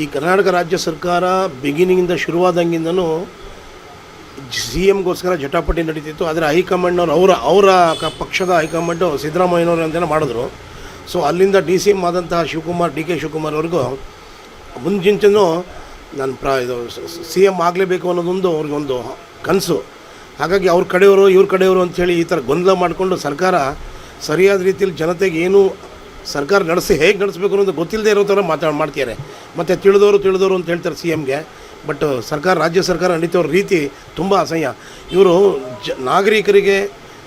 ಈ ಕರ್ನಾಟಕ ರಾಜ್ಯ ಸರ್ಕಾರ ಬಿಗಿನಿಂಗಿಂದ ಶುರುವಾದಂಗಿಂದನೂ ಸಿ ಎಮ್ಗೋಸ್ಕರ ಜಟಾಪಟಿ ನಡೀತಿತ್ತು. ಆದರೆ ಹೈಕಮಾಂಡ್ನವ್ರು ಅವರ ಅವರ ಕ- ಪಕ್ಷದ ಹೈಕಮಾಂಡು ಸಿದ್ದರಾಮಯ್ಯನವರು ಅಂತಲೇ ಮಾಡಿದ್ರು. ಸೊ ಅಲ್ಲಿಂದ ಡಿ ಸಿ ಎಂ ಆದಂತಹ ಶಿವಕುಮಾರ್, ಡಿ ಕೆ ಶಿವಕುಮಾರ್ ಅವ್ರಿಗೂ ಮುಂಚಿಂಚನೂ ನಾನು ಪ್ರ, ಇದು ಸಿ ಎಂ ಆಗಲೇಬೇಕು ಅನ್ನೋದೊಂದು ಅವ್ರಿಗೊಂದು ಕನಸು. ಹಾಗಾಗಿ ಅವ್ರ ಕಡೆಯವರು, ಇವ್ರ ಕಡೆಯವರು ಅಂಥೇಳಿ ಈ ಥರ ಗೊಂದಲ ಮಾಡಿಕೊಂಡು ಸರ್ಕಾರ ಸರಿಯಾದ ರೀತಿಯಲ್ಲಿ ಜನತೆಗೆ ಏನು ಸರ್ಕಾರ ನಡೆಸಿ ಹೇಗೆ ನಡೆಸಬೇಕು ಅನ್ನೋದು ಗೊತ್ತಿಲ್ಲದೆ ಇರೋ ಥರ ಮಾತಾಡಿ ಮಾಡ್ತಿದ್ದಾರೆ. ಮತ್ತು ತಿಳಿದವರು ತಿಳಿದವರು ಅಂತ ಹೇಳ್ತಾರೆ ಸಿ ಎಮ್ಗೆ. ಬಟ್ ಸರ್ಕಾರ, ರಾಜ್ಯ ಸರ್ಕಾರ ನಡೀತವ್ರ ರೀತಿ ತುಂಬ ಅಸಹ್ಯ. ಇವರು ಜ, ನಾಗರಿಕರಿಗೆ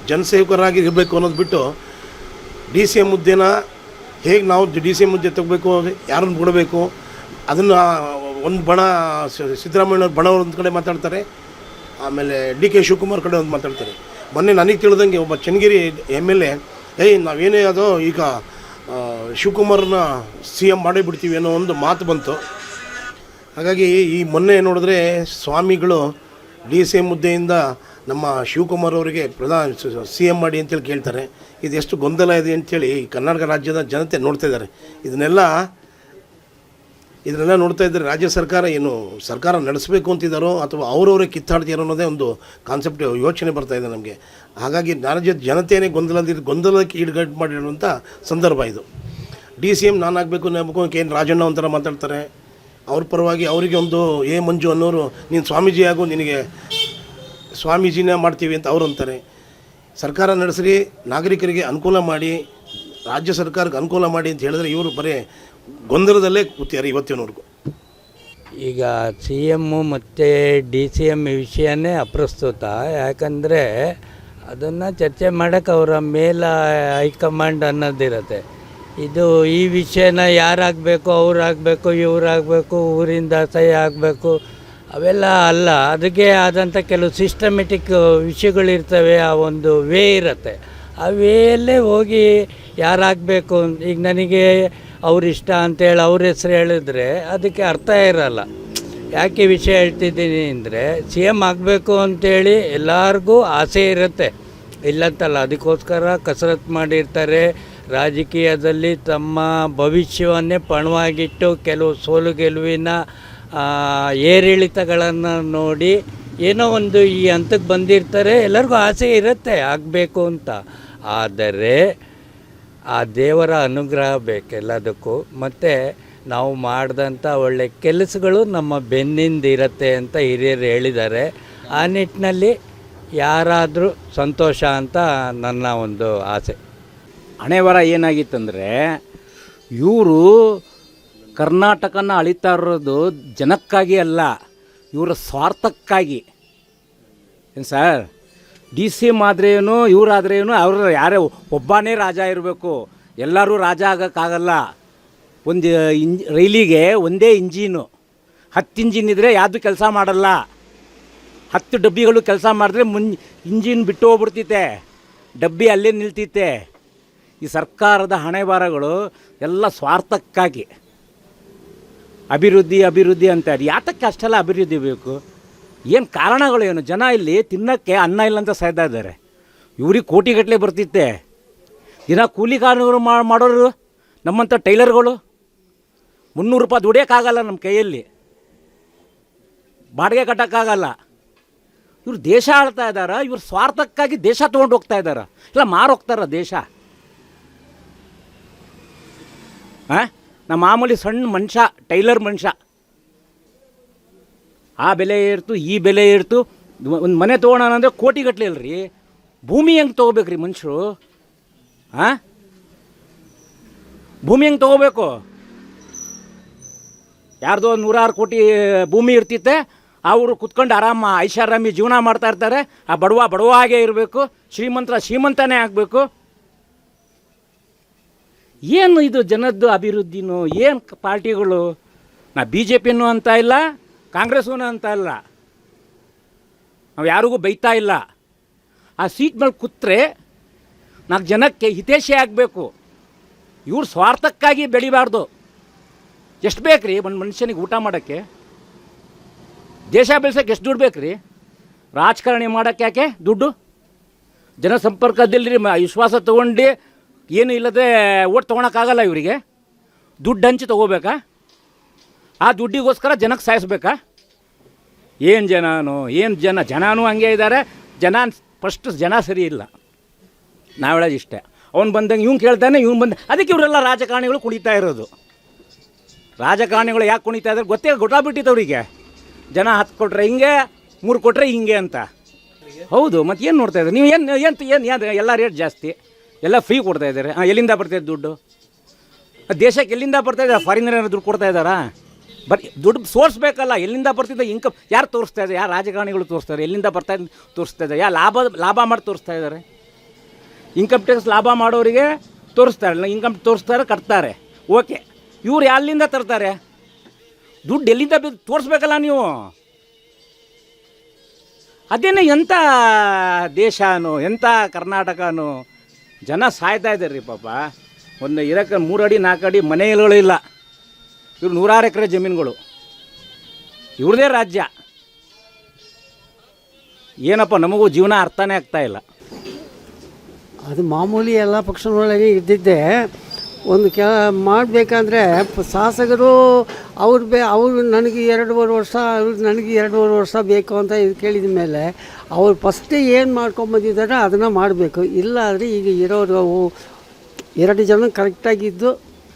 ಜನಸೇವಕರಾಗಿ ಇರಬೇಕು ಅನ್ನೋದು ಬಿಟ್ಟು ಡಿ ಸಿ ಎಂ ಹುದ್ದೆನ ಹೇಗೆ ನಾವು ಡಿ ಸಿ ಎಂ ಹುದ್ದೆ ತಗೋಬೇಕು, ಯಾರನ್ನು ಬಿಡಬೇಕು? ಅದನ್ನು ಒಂದು ಬಣ ಸಿದ್ದರಾಮಯ್ಯವ್ರ ಸಿದ್ದರಾಮಯ್ಯ ಬಣ ಒಂದು ಕಡೆ ಮಾತಾಡ್ತಾರೆ. ಆಮೇಲೆ ಡಿ ಕೆ ಶಿವಕುಮಾರ್ ಕಡೆ ಒಂದು ಮಾತಾಡ್ತಾರೆ. ಮೊನ್ನೆ ನನಗೆ ತಿಳಿದಂಗೆ ಒಬ್ಬ ಚನ್ನಗಿರಿ ಎಂ ಎಲ್ ಎ, ಏಯ್ ನಾವೇನೇ ಅದು ಈಗ ಶಿವಕುಮಾರ್ನ ಸಿ ಎಂ ಮಾಡಿಬಿಡ್ತೀವಿ ಅನ್ನೋ ಒಂದು ಮಾತು ಬಂತು. ಹಾಗಾಗಿ ಈ ಮೊನ್ನೆ ನೋಡಿದ್ರೆ ಸ್ವಾಮಿಗಳು ಡಿ ಸಿ ಎಂ ಹುದ್ದೆಯಿಂದ ನಮ್ಮ ಶಿವಕುಮಾರ್ ಅವರಿಗೆ ಪ್ರಧಾನ ಸಿ ಎಂ ಮಾಡಿ ಅಂತೇಳಿ ಕೇಳ್ತಾರೆ. ಇದು ಎಷ್ಟು ಗೊಂದಲ ಇದೆ ಅಂತೇಳಿ ಕರ್ನಾಟಕ ರಾಜ್ಯದ ಜನತೆ ನೋಡ್ತಾ ಇದ್ದಾರೆ. ಇದನ್ನೆಲ್ಲ ಇದನ್ನೆಲ್ಲ ನೋಡ್ತಾ ಇದ್ದರೆ ರಾಜ್ಯ ಸರ್ಕಾರ ಏನು ಸರ್ಕಾರ ನಡೆಸಬೇಕು ಅಂತಿದ್ದಾರೋ ಅಥವಾ ಅವರವರೇ ಕಿತ್ತಾಡ್ತಿರೋ ಅನ್ನೋದೇ ಒಂದು ಕಾನ್ಸೆಪ್ಟ್ ಯೋಚನೆ ಬರ್ತಾ ಇದೆ ನಮಗೆ. ಹಾಗಾಗಿ ರಾಜ್ಯ ಜನತೆಯೇ ಗೊಂದಲದ ಗೊಂದಲಕ್ಕೆ ಈಡುಗಟ್ಟು ಮಾಡಿರುವಂಥ ಸಂದರ್ಭ ಇದು. ಡಿ ಸಿ ಎಂ ನಾನು ಆಗಬೇಕು ಆಗಬೇಕು ಕೆ ಎನ್ ರಾಜಣ್ಣ ಒಂಥರ ಮಾತಾಡ್ತಾರೆ? ಅವ್ರ ಪರವಾಗಿ ಅವರಿಗೆ ಒಂದು ಎ ಮಂಜು ಅನ್ನೋರು, ನೀನು ಸ್ವಾಮೀಜಿ ಆಗು, ನಿನಗೆ ಸ್ವಾಮೀಜಿನೇ ಮಾಡ್ತೀವಿ ಅಂತ ಅವ್ರು ಅಂತಾರೆ. ಸರ್ಕಾರ ನಡೆಸ್ರಿ, ನಾಗರಿಕರಿಗೆ ಅನುಕೂಲ ಮಾಡಿ ರಾಜ್ಯ ಸರ್ಕಾರಕ್ಕೆ ಅನುಕೂಲ ಮಾಡಿ ಅಂತ ಹೇಳಿದ್ರೆ ಇವರು ಬರೀ ಗೊಂದಲದಲ್ಲೇ ಕೂತಿದ್ದಾರೆ ಇವತ್ತಿನವರೆಗೂ. ಈಗ ಸಿ ಎಮ್ಮು ಮತ್ತು ಡಿ ಸಿ ಎಂ ವಿಷಯನೇ ಅಪ್ರಸ್ತುತ. ಯಾಕಂದರೆ ಅದನ್ನು ಚರ್ಚೆ ಮಾಡೋಕ್ಕೆ ಅವರ ಮೇಲ ಹೈಕಮಾಂಡ್ ಅನ್ನೋದಿರುತ್ತೆ. ಇದು ಈ ವಿಷಯನ ಯಾರಾಗಬೇಕು, ಅವ್ರಾಗಬೇಕು, ಇವ್ರಾಗಬೇಕು, ಊರಿಂದ ಸಹಿ ಆಗಬೇಕು, ಅವೆಲ್ಲ ಅಲ್ಲ. ಅದಕ್ಕೆ ಆದಂಥ ಕೆಲವು ಸಿಸ್ಟಮೆಟಿಕ್ ವಿಷಯಗಳಿರ್ತವೆ, ಆ ಒಂದು ವೇ ಇರುತ್ತೆ. ಆ ವೇಯಲ್ಲೇ ಹೋಗಿ ಯಾರಾಗಬೇಕು? ಈಗ ನನಗೆ ಅವರಿಷ್ಟ ಅಂತೇಳಿ ಅವ್ರ ಹೆಸರು ಹೇಳಿದ್ರೆ ಅದಕ್ಕೆ ಅರ್ಥ ಇರಲ್ಲ. ಯಾಕೆ ವಿಷಯ ಹೇಳ್ತಿದ್ದೀನಿ ಅಂದರೆ ಸಿ ಎಂ ಆಗಬೇಕು ಅಂತೇಳಿ ಎಲ್ಲರಿಗೂ ಆಸೆ ಇರುತ್ತೆ. ಇಲ್ಲಂತಲ್ಲ, ಅದಕ್ಕೋಸ್ಕರ ಕಸರತ್ತು ಮಾಡಿರ್ತಾರೆ. ರಾಜಕೀಯದಲ್ಲಿ ತಮ್ಮ ಭವಿಷ್ಯವನ್ನೇ ಪಣವಾಗಿಟ್ಟು ಕೆಲವು ಸೋಲು ಗೆಲುವಿನ ಏರಿಳಿತಗಳನ್ನು ನೋಡಿ ಏನೋ ಒಂದು ಈ ಹಂತಕ್ಕೆ ಬಂದಿರ್ತಾರೆ. ಎಲ್ಲರಿಗೂ ಆಸೆ ಇರುತ್ತೆ, ಆಗಬೇಕು ಅಂತ. ಆದರೆ ಆ ದೇವರ ಅನುಗ್ರಹ ಬೇಕೆಲ್ಲದಕ್ಕೂ, ಮತ್ತು ನಾವು ಮಾಡಿದಂಥ ಒಳ್ಳೆ ಕೆಲಸಗಳು ನಮ್ಮ ಬೆನ್ನಿಂದಿರತ್ತೆ ಅಂತ ಹಿರಿಯರು ಹೇಳಿದ್ದಾರೆ. ಆ ನಿಟ್ಟಿನಲ್ಲಿ ಯಾರಾದರೂ ಸಂತೋಷ ಅಂತ ನನ್ನ ಒಂದು ಆಸೆ. ಹಣೆ ಏನಾಗಿತ್ತಂದರೆ, ಇವರು ಕರ್ನಾಟಕನ ಅಳಿತಾ ಇರೋದು ಜನಕ್ಕಾಗಿ ಅಲ್ಲ, ಇವರ ಸ್ವಾರ್ಥಕ್ಕಾಗಿ. ಏನು ಸರ್? ಡಿ ಸಿ ಎಂ ಆದ್ರೇನು ಇವರಾದ್ರೇನು, ಅವರು ಯಾರೇ ಒಬ್ಬನೇ ರಾಜ ಇರಬೇಕು. ಎಲ್ಲರೂ ರಾಜ ಆಗೋಕ್ಕಾಗಲ್ಲ. ಒಂದು ಇಂಜ್ ರೈಲಿಗೆ ಒಂದೇ ಇಂಜಿನು. ಹತ್ತು ಇಂಜಿನ್ ಇದ್ದರೆ ಯಾವುದು ಕೆಲಸ ಮಾಡಲ್ಲ. ಹತ್ತು ಡಬ್ಬಿಗಳು ಕೆಲಸ ಮಾಡಿದ್ರೆ ಮುನ್, ಇಂಜಿನ್ ಬಿಟ್ಟು ಹೋಗ್ಬಿಡ್ತೈತೆ. ಡಬ್ಬಿ ಅಲ್ಲೇ ನಿಲ್ತೈತೆ. ಈ ಸರ್ಕಾರದ ಹಣೆಬಾರಗಳು ಎಲ್ಲ ಸ್ವಾರ್ಥಕ್ಕಾಗಿ. ಅಭಿವೃದ್ಧಿ ಅಭಿವೃದ್ಧಿ ಅಂತಾರೆ ಯಾತಕ್ಕೆ ಅಷ್ಟೆಲ್ಲ ಅಭಿವೃದ್ಧಿ ಬೇಕು? ಏನು ಕಾರಣಗಳು ಏನು? ಜನ ಇಲ್ಲಿ ತಿನ್ನಕ್ಕೆ ಅನ್ನ ಇಲ್ಲ ಅಂತ ಸಾಯ್ತಾ ಇದ್ದಾರೆ. ಇವ್ರಿಗೆ ಕೋಟಿಗಟ್ಟಲೆ ಬರ್ತಿತ್ತೆ. ದಿನ ಕೂಲಿ ಕಾರಣಗಳು ಮಾಡೋರು ನಮ್ಮಂಥ ಟೈಲರ್ಗಳು. ಮುನ್ನೂರು ರೂಪಾಯಿ ದುಡಿಯೋಕ್ಕಾಗಲ್ಲ ನಮ್ಮ ಕೈಯಲ್ಲಿ. ಬಾಡಿಗೆ ಕಟ್ಟೋಕ್ಕಾಗಲ್ಲ. ಇವ್ರು ದೇಶ ಆಳ್ತಾ ಇದ್ದಾರೆ? ಇವ್ರು ಸ್ವಾರ್ಥಕ್ಕಾಗಿ ದೇಶ ತೊಗೊಂಡು ಹೋಗ್ತಾ ಇದ್ದಾರೆ? ಇಲ್ಲ ಮಾರೋಗ್ತಾರ ದೇಶ? ಹಾಂ ನಮ್ಮ ಮಾಮೂಲಿ ಸಣ್ಣ ಮನುಷ್ಯ, ಟೈಲರ್ ಮನುಷ್ಯ. ಆ ಬೆಲೆ ಇರ್ತು ಈ ಬೆಲೆ ಇರ್ತು ಒಂದು ಮನೆ ತೊಗೊಳೋಣ ಅಂದರೆ ಕೋಟಿ ಅಲ್ರಿ. ಭೂಮಿ ಹೆಂಗೆ ತೊಗೋಬೇಕ್ರಿ ಮನುಷ್ಯರು? ಹಾಂ ಭೂಮಿ ಹೆಂಗೆ ತೊಗೋಬೇಕು? ಯಾರ್ದೋ ನೂರಾರು ಕೋಟಿ ಭೂಮಿ ಇರ್ತಿತ್ತೆ ಅವರು ಕುತ್ಕೊಂಡು ಆರಾಮ ಐಷಾರಾಮಿ ಜೀವನ ಮಾಡ್ತಾ ಇರ್ತಾರೆ, ಆ ಬಡವ ಬಡವ ಹಾಗೆ ಇರಬೇಕು, ಶ್ರೀಮಂತರ ಶ್ರೀಮಂತನೇ ಆಗಬೇಕು. ಏನು ಇದು ಜನದ್ದು ಅಭಿವೃದ್ಧಿನೂ, ಏನು ಪಾರ್ಟಿಗಳು? ನಾ ಬಿ ಜೆ ಪಿನೂ ಅಂತ ಇಲ್ಲ. ಕಾಂಗ್ರೆಸ್ಸೂ ಅಂತ ಅಲ್ಲ. ನಾವು ಯಾರಿಗೂ ಬೈತಾ ಇಲ್ಲ. ಆ ಸೀಟ್ ಮೇಲೆ ಕೂತ್ರೆ ನಾಲ್ಕು ಜನಕ್ಕೆ ಹಿತೇಶಿ ಆಗಬೇಕು. ಇವ್ರು ಸ್ವಾರ್ಥಕ್ಕಾಗಿ ಬೆಳಿಬಾರ್ದು. ಎಷ್ಟು ಬೇಕು ರೀ ಒಂದು ಮನುಷ್ಯನಿಗೆ ಊಟ ಮಾಡೋಕ್ಕೆ? ದೇಶ ಬೆಳ್ಸೋಕ್ಕೆ ಎಷ್ಟು ದುಡ್ಡು ಬೇಕು ರೀ ರಾಜಕಾರಣಿ ಮಾಡೋಕ್ಕೆ ಯಾಕೆ ದುಡ್ಡು? ಜನಸಂಪರ್ಕದಲ್ಲಿ ವಿಶ್ವಾಸ ತೊಗೊಂಡು, ಏನು ಇಲ್ಲದೆ ಓಟ್ ತೊಗೊಳಕ್ಕಾಗಲ್ಲ ಇವರಿಗೆ? ದುಡ್ಡು ಹಂಚಿ ತೊಗೋಬೇಕಾ? ಆ ದುಡ್ಡಿಗೋಸ್ಕರ ಜನಕ್ಕೆ ಸಾಯಿಸ್ಬೇಕಾ? ಏನು ಜನನು, ಏನು ಜನ, ಜನನೂ ಹಂಗೆ ಇದ್ದಾರೆ. ಜನ, ಫಸ್ಟ್ ಜನ ಸರಿ ಇಲ್ಲ. ನಾವು ಇಷ್ಟೇ. ಅವ್ನು ಬಂದಂಗೆ ಇವ್ನು ಕೇಳ್ತಾನೆ, ಇವ್ನು ಬಂದ, ಅದಕ್ಕೆ ಇವರೆಲ್ಲ ರಾಜಕಾರಣಿಗಳು ಕುಣಿತಾ ಇರೋದು. ರಾಜಕಾರಣಿಗಳು ಯಾಕೆ ಕುಣಿತಾ ಇದ್ದಾರೆ ಗೊತ್ತೇ ಗೊತ್ತಾಗ್ಬಿಟ್ಟಿತ್ತು ಅವರಿಗೆ ಜನ ಹತ್ತು ಕೊಟ್ರೆ ಹಿಂಗೆ, ಮೂರು ಕೊಟ್ಟರೆ ಹಿಂಗೆ ಅಂತ. ಹೌದು, ಮತ್ತು ಏನು ನೋಡ್ತಾ ಇದ್ದಾರೆ? ನೀವು ಏನು ಏನು ಏನು ಎಲ್ಲ ರೇಟ್ ಜಾಸ್ತಿ. ಎಲ್ಲ ಫ್ರೀ ಕೊಡ್ತಾ ಇದ್ದಾರೆ. ಎಲ್ಲಿಂದ ಬರ್ತಾಯಿದ್ದು ದುಡ್ಡು? ದೇಶಕ್ಕೆ ಎಲ್ಲಿಂದ ಬರ್ತಾ ಇದ್ದಾರೆ? ಫಾರಿನರ್ ದುಡ್ಡು ಕೊಡ್ತಾ ಇದ್ದಾರಾ? ಬರೀ ದುಡ್ಡು ಸೋರ್ಸ್ ಬೇಕಲ್ಲ ಎಲ್ಲಿಂದ ಬರ್ತಿದ್ದ ಇನ್ಕಮ್ ಯಾರು ತೋರಿಸ್ತಾ ಇದ್ದಾರೆ ಯಾರು ರಾಜಕಾರಣಿಗಳು ತೋರಿಸ್ತಾರೆ ಎಲ್ಲಿಂದ ಬರ್ತಾ ತೋರಿಸ್ತಾ ಇದ್ದಾರೆ? ಯಾರು ಲಾಭ ಲಾಭ ಮಾಡಿ ತೋರಿಸ್ತಾ ಇದ್ದಾರೆ? ಇನ್ಕಮ್ ಟ್ಯಾಕ್ಸ್ ಲಾಭ ಮಾಡೋರಿಗೆ ತೋರಿಸ್ತಾರೆ ಇನ್ಕಮ್ ತೋರಿಸ್ತಾರೆ, ಕಟ್ತಾರೆ. ಓಕೆ ಇವ್ರು ಎಲ್ಲಿಂದ ತರ್ತಾರೆ? ದುಡ್ಡು ಎಲ್ಲಿಂದ ತೋರಿಸ್ಬೇಕಲ್ಲ ನೀವು? ಅದೇನೇ ಎಂಥ ದೇಶನೋ ಎಂಥ ಕರ್ನಾಟಕನೋ? ಜನ ಸಾಯ್ತಾ ಇದ್ದಾರೆ ರೀ ಪಾಪ. ಒಂದು ಇರೋಕ್ಕೆ ಮೂರು ಅಡಿ ನಾಲ್ಕು ಅಡಿ ಮನೆಗಳು ಇಲ್ಲ. ಇವ್ರು ನೂರಾರು ಎಕರೆ ಜಮೀನುಗಳು. ಇವ್ರದೇ ರಾಜ್ಯ. ಏನಪ್ಪ, ನಮಗೂ ಜೀವನ ಅರ್ಥನೇ ಆಗ್ತಾ ಇಲ್ಲ. ಅದು ಮಾಮೂಲಿ ಎಲ್ಲ ಪಕ್ಷದೊಳಗೆ ಇದ್ದಿದ್ದೆ. ಒಂದು ಕೆ ಮಾಡಬೇಕಂದ್ರೆ ಶಾಸಕರು ಅವ್ರು ಬೇ, ಅವರು ನನಗೆ ಎರಡೂವರೆ ವರ್ಷ, ಅವ್ರು ನನಗೆ ಎರಡೂವರೆ ವರ್ಷ ಬೇಕು ಅಂತ ಇದು ಕೇಳಿದ ಮೇಲೆ ಅವ್ರು ಫಸ್ಟೇ ಏನು ಮಾಡ್ಕೊಂಬಂದಿದ್ದಾರೆ ಅದನ್ನು ಮಾಡಬೇಕು. ಇಲ್ಲ ಆದರೆ ಈಗ ಇರೋರು ಎರಡು ಜನ ಕರೆಕ್ಟಾಗಿದ್ದು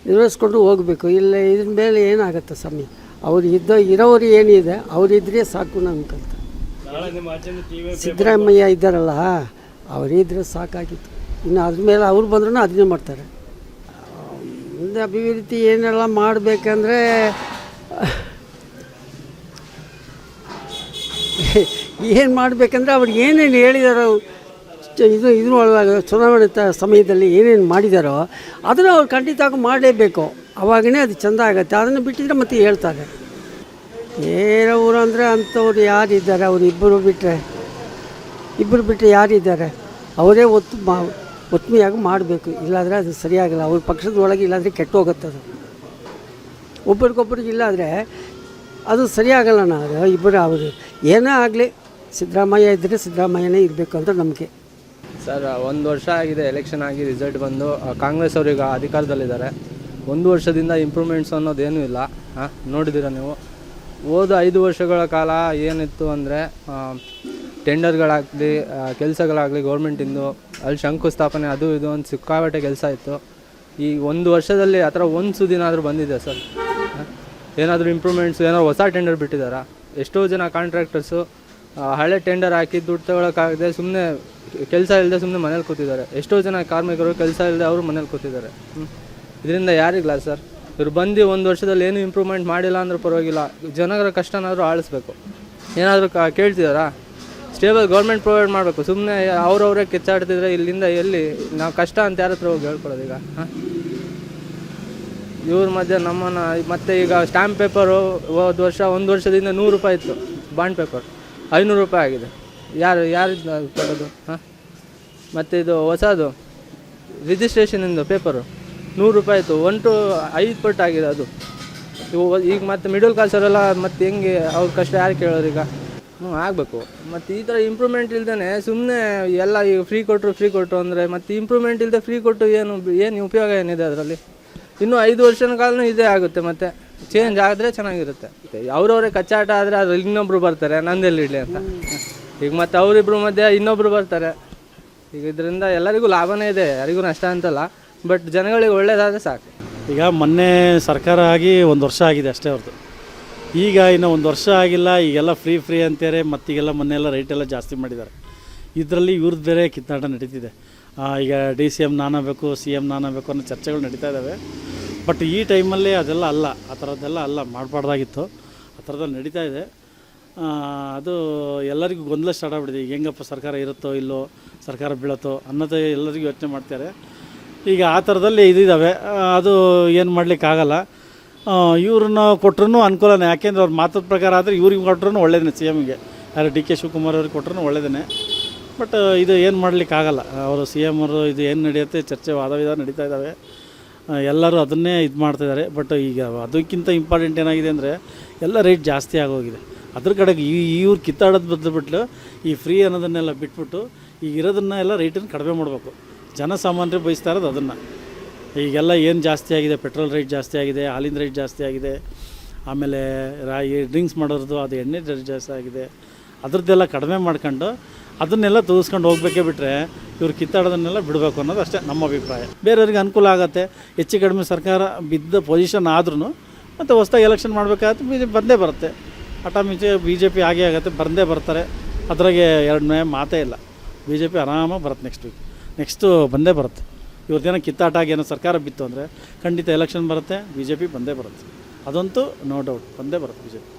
ನಿರ್ವಹಿಸ್ಕೊಂಡು ಹೋಗಬೇಕು. ಇಲ್ಲ ಇದ್ರ ಮೇಲೆ ಏನಾಗುತ್ತೆ ಸಮಯ ಅವ್ರು ಇದ್ದ, ಇರೋರು ಏನಿದೆ ಅವರಿದ್ರೆ ಸಾಕು ನನ್ಕಂತ ಸಿದ್ದರಾಮಯ್ಯ ಇದ್ದಾರಲ್ಲ, ಅವರಿದ್ರೆ ಸಾಕಾಗಿತ್ತು. ಇನ್ನು ಅದ್ರ ಮೇಲೆ ಅವ್ರು ಬಂದ್ರೂ ಅದನ್ನೇ ಮಾಡ್ತಾರೆ. ಮುಂದೆ ಅಭಿವೃದ್ಧಿ ಏನೆಲ್ಲ ಮಾಡಬೇಕಂದ್ರೆ, ಏನು ಮಾಡಬೇಕಂದ್ರೆ ಅವ್ರು ಏನೇನು ಹೇಳಿದಾರೋ ಇದು ಇದ್ರ ಒಳಗೆ ಚುನಾವಣೆ ಸಮಯದಲ್ಲಿ ಏನೇನು ಮಾಡಿದಾರೋ ಅದನ್ನು ಅವ್ರು ಖಂಡಿತ ಮಾಡಲೇಬೇಕು. ಅವಾಗನೇ ಅದು ಚೆಂದ ಆಗುತ್ತೆ. ಅದನ್ನು ಬಿಟ್ಟಿದ್ರೆ ಮತ್ತೆ ಹೇಳ್ತಾರೆ. ಬೇರೆಯವರು ಅಂದರೆ ಅಂಥವ್ರು ಯಾರಿದ್ದಾರೆ? ಅವ್ರು ಇಬ್ಬರು ಬಿಟ್ಟರೆ ಇಬ್ಬರು ಬಿಟ್ಟರೆ ಯಾರಿದ್ದಾರೆ? ಅವರೇ ಒತ್ತು ಮಾ, ಒತ್ಮೆಯಾಗಿ ಮಾಡಬೇಕು. ಇಲ್ಲಾಂದರೆ ಅದು ಸರಿಯಾಗಲ್ಲ. ಅವ್ರ ಪಕ್ಷದ ಒಳಗೆ ಇಲ್ಲಾಂದರೆ ಕೆಟ್ಟು ಹೋಗುತ್ತೆ ಅದು. ಒಬ್ಬರಿಗೊಬ್ಬರಿಗೆ ಇಲ್ಲಾಂದರೆ ಅದು ಸರಿಯಾಗಲ್ಲ ಅದು ಇಬ್ಬರು ಅವರು. ಏನೇ ಆಗಲಿ ಸಿದ್ದರಾಮಯ್ಯ ಇದ್ದರೆ ಸಿದ್ದರಾಮಯ್ಯನೇ ಇರಬೇಕು ಅಂತ ನಂಬಿಕೆ. ಸರ್, ಒಂದು ವರ್ಷ ಆಗಿದೆ ಎಲೆಕ್ಷನ್ ಆಗಿ ರಿಸಲ್ಟ್ ಬಂದು ಕಾಂಗ್ರೆಸ್ ಅವರೀಗ ಅಧಿಕಾರದಲ್ಲಿದ್ದಾರೆ. ಒಂದು ವರ್ಷದಿಂದ ಇಂಪ್ರೂವ್ಮೆಂಟ್ಸ್ ಅನ್ನೋದೇನೂ ಇಲ್ಲ. ಹಾಂ ನೋಡಿದ್ದೀರ ನೀವು? ಹೋದ ಐದು ವರ್ಷಗಳ ಕಾಲ ಏನಿತ್ತು ಅಂದರೆ ಟೆಂಡರ್ಗಳಾಗಲಿ ಕೆಲಸಗಳಾಗಲಿ ಗೌರ್ಮೆಂಟಿಂದು ಅಲ್ಲಿ ಶಂಕುಸ್ಥಾಪನೆ ಅದು ಇದು ಒಂದು ಸಿಕ್ಕಾಪಟ್ಟೆ ಕೆಲಸ ಇತ್ತು. ಈ ಒಂದು ವರ್ಷದಲ್ಲಿ ಆ ಥರ ಒಂದು ಸುದಿನಾದರೂ ಬಂದಿದೆ ಸರ್? ಏನಾದರೂ ಇಂಪ್ರೂವ್ಮೆಂಟ್ಸ್ ಏನಾದ್ರು ಹೊಸ ಟೆಂಡರ್ ಬಿಟ್ಟಿದ್ದಾರಾ? ಎಷ್ಟೋ ಜನ ಕಾಂಟ್ರಾಕ್ಟರ್ಸು ಹಳೆ ಟೆಂಡರ್ ಹಾಕಿ ದುಡ್ಡು ತಗೊಳಕ್ಕಾಗದೆ ಸುಮ್ಮನೆ ಕೆಲಸ ಇಲ್ಲದೆ ಸುಮ್ಮನೆ ಮನೇಲಿ ಕೂತಿದ್ದಾರೆ. ಎಷ್ಟೋ ಜನ ಕಾರ್ಮಿಕರು ಕೆಲಸ ಇಲ್ಲದೆ ಅವರು ಮನೇಲಿ ಕೂತಿದ್ದಾರೆ. ಇದರಿಂದ ಯಾರಿಲ್ಲ ಸರ್? ಇವ್ರು ಬಂದು ಒಂದು ವರ್ಷದಲ್ಲಿ ಏನು ಇಂಪ್ರೂವ್ಮೆಂಟ್ ಮಾಡಿಲ್ಲ ಅಂದ್ರೂ ಪರವಾಗಿಲ್ಲ. ಜನಗಳ ಕಷ್ಟನಾದರೂ ಆಳಿಸ್ಬೇಕು. ಏನಾದರೂ ಕಾ ಕೇಳ್ತಿದ್ದಾರಾ ಸ್ಟೇಬಲ್ ಗೌರ್ಮೆಂಟ್ ಪ್ರೊವೈಡ್ ಮಾಡಬೇಕು. ಸುಮ್ಮನೆ ಅವ್ರವರೇ ಕಿಚ್ಚಾಡ್ತಿದ್ರೆ ಇಲ್ಲಿಂದ ಎಲ್ಲಿ? ನಾವು ಕಷ್ಟ ಅಂತ ಯಾರ ಹತ್ರ ಹೋಗಿ ಹೇಳ್ಕೊಡೋದು ಈಗ? ಹಾಂ? ಇವ್ರ ಮಧ್ಯೆ ನಮ್ಮನ್ನು, ಮತ್ತೆ ಈಗ ಸ್ಟ್ಯಾಂಪ್ ಪೇಪರು ಹೋದ ವರ್ಷ, ಒಂದು ವರ್ಷದಿಂದ ನೂರು ರೂಪಾಯಿ ಇತ್ತು. ಬಾಂಡ್ ಪೇಪರ್ ಐನೂರು ರೂಪಾಯಿ ಆಗಿದೆ. ಯಾರು ಯಾರು ಕೊಡೋದು, ಹಾಂ? ಮತ್ತು ಇದು ಹೊಸದು ರಿಜಿಸ್ಟ್ರೇಷನಿಂದು ಪೇಪರು ನೂರು ರೂಪಾಯಿ ಇತ್ತು ಒನ್ ಟು ಐದು ಪಟ್ಟು ಆಗಿದೆ ಅದು. ಈಗ ಮತ್ತೆ ಮಿಡಲ್ ಕ್ಲಾಸವರೆಲ್ಲ ಮತ್ತೆ ಹೆಂಗೆ, ಅವ್ರ ಕಷ್ಟ ಯಾರು ಕೇಳೋರು ಈಗ? ಹ್ಞೂ ಆಗಬೇಕು. ಮತ್ತು ಈ ಥರ ಇಂಪ್ರೂವ್ಮೆಂಟ್ ಇಲ್ದೇ ಸುಮ್ಮನೆ ಎಲ್ಲ ಈಗ ಫ್ರೀ ಕೊಟ್ಟರು ಫ್ರೀ ಕೊಟ್ಟರು ಅಂದರೆ ಮತ್ತು ಇಂಪ್ರೂವ್ಮೆಂಟ್ ಇಲ್ಲದೆ ಫ್ರೀ ಕೊಟ್ಟು ಏನು ಏನು ಉಪಯೋಗ ಏನಿದೆ ಅದರಲ್ಲಿ? ಇನ್ನೂ ಐದು ವರ್ಷದ ಕಾಲನೂ ಇದೇ ಆಗುತ್ತೆ ಮತ್ತೆ. ಚೇಂಜ್ ಆದರೆ ಚೆನ್ನಾಗಿರುತ್ತೆ. ಅವರವರೇ ಕಚ್ಚಾಟ ಆದರೆ ಅದ್ರಲ್ಲಿ ಇನ್ನೊಬ್ರು ಬರ್ತಾರೆ ನಂದೆಲ್ಲಿಡಲಿ ಅಂತ. ಈಗ ಮತ್ತೆ ಅವರಿಬ್ರು ಮಧ್ಯೆ ಇನ್ನೊಬ್ರು ಬರ್ತಾರೆ. ಈಗ ಇದರಿಂದ ಎಲ್ಲರಿಗೂ ಲಾಭನೇ ಇದೆ, ಯಾರಿಗೂ ನಷ್ಟ ಅಂತಲ್ಲ ಬಟ್ ಜನಗಳಿಗೆ ಒಳ್ಳೇದಾದ್ರೆ ಸಾಕು. ಈಗ ಮೊನ್ನೆ ಸರ್ಕಾರ ಆಗಿ ಒಂದು ವರ್ಷ ಆಗಿದೆ ಅಷ್ಟೇ ಅವ್ರದ್ದು ಈಗ ಇನ್ನು ಒಂದು ವರ್ಷ ಆಗಿಲ್ಲ, ಈಗೆಲ್ಲ ಫ್ರೀ ಫ್ರೀ ಅಂತಾರೆ ಮತ್ತೀಗೆಲ್ಲ ಮೊನ್ನೆ ಎಲ್ಲ ರೇಟ್ ಎಲ್ಲ ಜಾಸ್ತಿ ಮಾಡಿದ್ದಾರೆ. ಇದರಲ್ಲಿ ಇವ್ರದ್ದು ಬೇರೆ ಕಿತ್ತಾಟ ನಡೀತಿದೆ. ಈಗ ಡಿ ಸಿ ಎಂ ನಾನಬೇಕು ಸಿ ಎಂ ನಾನಬೇಕು ಅನ್ನೋ ಚರ್ಚೆಗಳು ನಡೀತಾ ಇದ್ದಾವೆ ಬಟ್ ಈ ಟೈಮಲ್ಲಿ ಅದೆಲ್ಲ ಅಲ್ಲ, ಆ ಥರದ್ದೆಲ್ಲ ಅಲ್ಲ, ಮಾಡಬಾರ್ದಾಗಿತ್ತು. ಆ ಥರದ್ದು ನಡೀತಾ ಇದೆ. ಅದು ಎಲ್ಲರಿಗೂ ಗೊಂದಲ ಸ್ಟಾರ್ಟ್ ಆಗ್ಬಿಟ್ಟಿದೆ. ಈಗ ಹೆಂಗಪ್ಪ ಸರ್ಕಾರ ಇರುತ್ತೋ ಇಲ್ಲೋ, ಸರ್ಕಾರ ಬೀಳತ್ತೋ ಅನ್ನೋದೇ ಎಲ್ಲರಿಗೂ ಯೋಚನೆ ಮಾಡ್ತಾರೆ. ಈಗ ಆ ಥರದಲ್ಲಿ ಇದಿದ್ದಾವೆ ಅದು ಏನು ಮಾಡಲಿಕ್ಕಾಗಲ್ಲ ಇವ್ರನ್ನ ಕೊಟ್ಟರು ಅನುಕೂಲನೇ. ಯಾಕೆಂದ್ರೆ ಅವ್ರ ಮಾತದ ಪ್ರಕಾರ ಆದರೆ ಇವ್ರಿಗೆ ಕೊಟ್ಟರು ಒಳ್ಳೇದೇ ಸಿ ಎಮ್ಗೆ. ಯಾರು ಡಿ ಕೆ ಶಿವಕುಮಾರ್ ಅವ್ರಿಗೆ ಕೊಟ್ಟರು ಒಳ್ಳೇದೇ ಬಟ್ ಇದು ಏನು ಮಾಡಲಿಕ್ಕಾಗಲ್ಲ ಅವರು ಸಿ ಎಂ ಅವರು ಇದು ಏನು ನಡೆಯುತ್ತೆ, ಚರ್ಚೆ ವಾದ ವಿಧ ನಡೀತಾ ಇದ್ದಾವೆ ಎಲ್ಲರೂ ಅದನ್ನೇ ಇದು ಮಾಡ್ತಿದ್ದಾರೆ ಬಟ್, ಈಗ ಅದಕ್ಕಿಂತ ಇಂಪಾರ್ಟೆಂಟ್ ಏನಾಗಿದೆ ಅಂದರೆ, ಎಲ್ಲ ರೇಟ್ ಜಾಸ್ತಿ ಆಗೋಗಿದೆ. ಅದ್ರ ಕಡೆಗೆ ಈ ಇವ್ರು ಕಿತ್ತಾಡೋದು ಬದಲು ಈ ಫ್ರೀ ಅನ್ನೋದನ್ನೆಲ್ಲ ಬಿಟ್ಬಿಟ್ಟು ಈಗ ಇರೋದನ್ನ ಎಲ್ಲ ರೇಟನ್ನು ಕಡಿಮೆ ಮಾಡಬೇಕು. ಜನಸಾಮಾನ್ಯರು ಬಯಸ್ತಾ ಇರೋದು ಅದನ್ನು. ಈಗೆಲ್ಲ ಏನು ಜಾಸ್ತಿ ಆಗಿದೆ? ಪೆಟ್ರೋಲ್ ರೇಟ್ ಜಾಸ್ತಿ ಆಗಿದೆ, ಹಾಲಿನ ರೇಟ್ ಜಾಸ್ತಿ ಆಗಿದೆ, ಆಮೇಲೆ ರಾ ಈ ಡ್ರಿಂಕ್ಸ್ ಮಾಡೋದು ಅದು ಎಣ್ಣೆ ರೇಟ್ ಜಾಸ್ತಿ ಆಗಿದೆ. ಅದ್ರದ್ದೆಲ್ಲ ಕಡಿಮೆ ಮಾಡ್ಕೊಂಡು ಅದನ್ನೆಲ್ಲ ತೋರಿಸ್ಕೊಂಡು ಹೋಗ್ಬೇಕೇ ಬಿಟ್ಟರೆ ಇವ್ರು ಕಿತ್ತಾಡೋದನ್ನೆಲ್ಲ ಬಿಡಬೇಕು ಅನ್ನೋದು ಅಷ್ಟೇ ನಮ್ಮ ಅಭಿಪ್ರಾಯ. ಬೇರೆಯವ್ರಿಗೆ ಅನುಕೂಲ ಆಗುತ್ತೆ. ಹೆಚ್ಚು ಕಡಿಮೆ ಸರ್ಕಾರ ಬಿದ್ದ ಪೊಸಿಷನ್ ಆದ್ರೂ ಮತ್ತು ಹೊಸ್ದಾಗಿ ಎಲೆಕ್ಷನ್ ಮಾಡಬೇಕಾದ್ರೆ ಬಂದೇ ಬರುತ್ತೆ. ಆಟೋಮಿಚೆ ಬಿ ಜೆ ಪಿ ಆಗೇ ಆಗುತ್ತೆ ಬಂದೇ ಬರ್ತಾರೆ. ಅದ್ರಾಗೆ ಎರಡನೇ ಮಾತೇ ಇಲ್ಲ. ಬಿ ಜೆ ಪಿ ಆರಾಮಾಗಿ ಬರುತ್ತೆ ನೆಕ್ಸ್ಟ್ ವೀಕ್ ನೆಕ್ಸ್ಟು ಬಂದೇ ಬರುತ್ತೆ. ಇವ್ರದ್ದೇನೋ ಕಿತ್ತಾಟ ಆಗಿ ಏನೋ ಸರ್ಕಾರ ಬಿತ್ತು ಅಂದರೆ ಖಂಡಿತ ಎಲೆಕ್ಷನ್ ಬರುತ್ತೆ ಬಿ ಜೆ ಪಿ ಬಂದೇ ಬರುತ್ತೆ. ಅದಂತೂ ನೋ ಡೌಟ್ ಬಂದೇ ಬರುತ್ತೆ ಬಿ ಜೆ ಪಿ